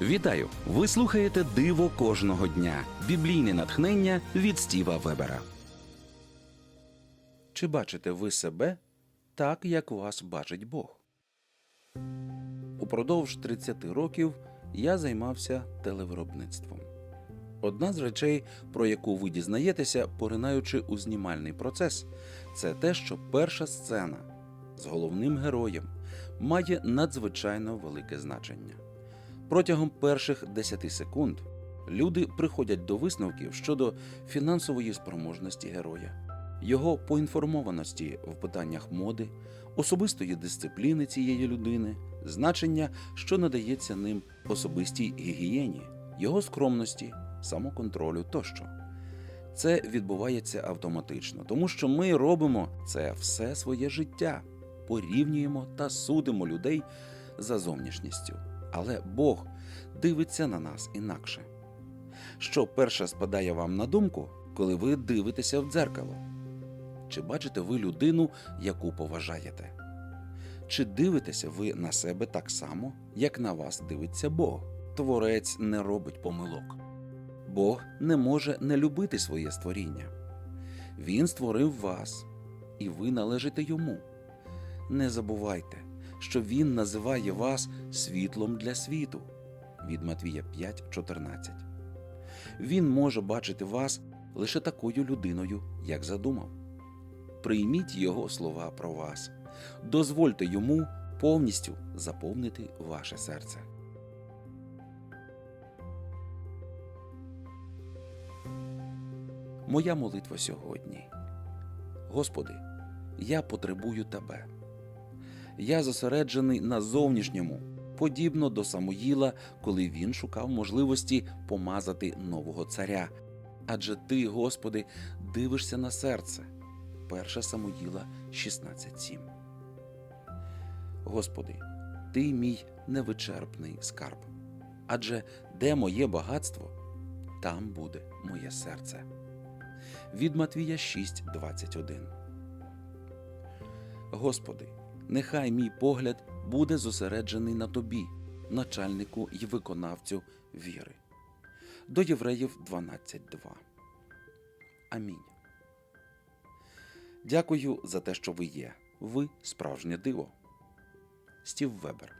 Вітаю! Ви слухаєте Диво кожного дня. Біблійне натхнення від Стіва Вебера. Чи бачите ви себе так, як вас бачить Бог? Упродовж 30 років я займався телевиробництвом. Одна з речей, про яку ви дізнаєтеся, поринаючи у знімальний процес, це те, що перша сцена з головним героєм має надзвичайно велике значення. Протягом перших 10 секунд люди приходять до висновків щодо фінансової спроможності героя, його поінформованості в питаннях моди, особистої дисципліни цієї людини, значення, що надається ним особистій гігієні, його скромності, самоконтролю тощо. Це відбувається автоматично, тому що ми робимо це все своє життя, порівнюємо та судимо людей за зовнішністю. Але Бог дивиться на нас інакше. Що перше спадає вам на думку, коли ви дивитеся в дзеркало? Чи бачите ви людину, яку поважаєте? Чи дивитеся ви на себе так само, як на вас дивиться Бог? Творець не робить помилок. Бог не може не любити своє створіння. Він створив вас, і ви належите йому. Не забувайте, що Він називає вас світлом для світу від Матвія 5.14. Він може бачити вас лише такою людиною, як задумав. Прийміть Його слова про вас, дозвольте йому повністю заповнити ваше серце. Моя молитва сьогодні. Господи, я потребую Тебе. Я зосереджений на зовнішньому, подібно до Самоїла, коли він шукав можливості помазати нового царя. Адже ти, Господи, дивишся на серце. 1 Самоїла 16.7. Господи, Ти мій невичерпний скарб. Адже де моє багатство, там буде моє серце. Від Матвія 6.21 Господи, нехай мій погляд буде зосереджений на Тобі, начальнику й виконавцю віри. До Євреїв 12.2. Амінь. Дякую за те, що ви є. Ви справжнє диво. Стів Вебер.